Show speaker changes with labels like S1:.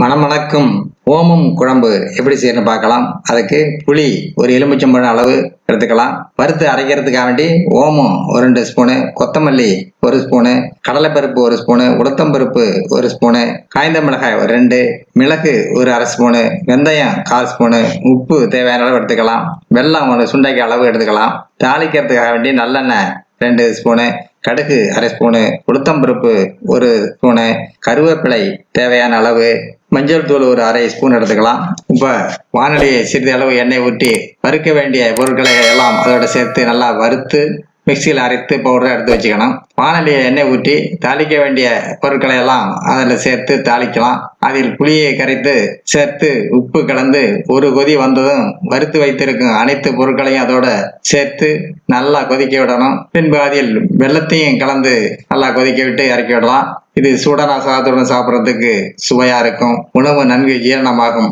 S1: மணமணக்கும் ஓமம் குழம்பு எப்படி செய்யணும்னு பார்க்கலாம். அதுக்கு புளி ஒரு எலுமிச்சம்பழம் அளவு எடுத்துக்கலாம். வறுத்து அரைக்கிறதுக்காக வேண்டி ஓமம் ஒரு ரெண்டு ஸ்பூனு கொத்தமல்லி ஒரு ஸ்பூனு கடலைப்பருப்பு ஒரு ஸ்பூனு உளுத்தம்பருப்பு ஒரு ஸ்பூனு காய்ந்த மிளகாய் ஒரு ரெண்டு மிளகு ஒரு அரை ஸ்பூனு வெந்தயம் கால் ஸ்பூனு உப்பு தேவையான அளவு எடுத்துக்கலாம். வெல்லம் ஒரு சுண்டைக்கு அளவு எடுத்துக்கலாம். தாளிக்கிறதுக்காக வேண்டி நல்லெண்ணெய் ரெண்டு ஸ்பூனு கடுகு அரை ஸ்பூனு உளுத்தம்பருப்பு ஒரு ஸ்பூனு கருவேப்பிலை தேவையான அளவு மஞ்சள் தூள் ஒரு அரை ஸ்பூன் எடுத்துக்கலாம். இப்போ வானொலியை சிறிது அளவு எண்ணெய் ஊற்றி வறுக்க வேண்டிய பொருட்களை எல்லாம் அதோட சேர்த்து நல்லா வறுத்து மிக்சியில் அரைத்து பவுடரை எடுத்து வச்சுக்கணும். வானொலியை எண்ணெய் ஊற்றி தாளிக்க வேண்டிய பொருட்களை எல்லாம் அதில் சேர்த்து தாளிக்கலாம். அதில் புளியை கரைத்து சேர்த்து உப்பு கலந்து ஒரு கொதி வந்ததும் வறுத்து வைத்திருக்கும் அனைத்து பொருட்களையும் அதோட சேர்த்து நல்லா கொதிக்க விடணும். பின்பு அதில் வெள்ளத்தையும் கலந்து நல்லா கொதிக்க விட்டு இறக்கி விடலாம். இது சூடான சாதத்துடன் சாப்பிட்றதுக்கு சுவையாக இருக்கும். உணவு நன்கு ஜீரணமாகும்.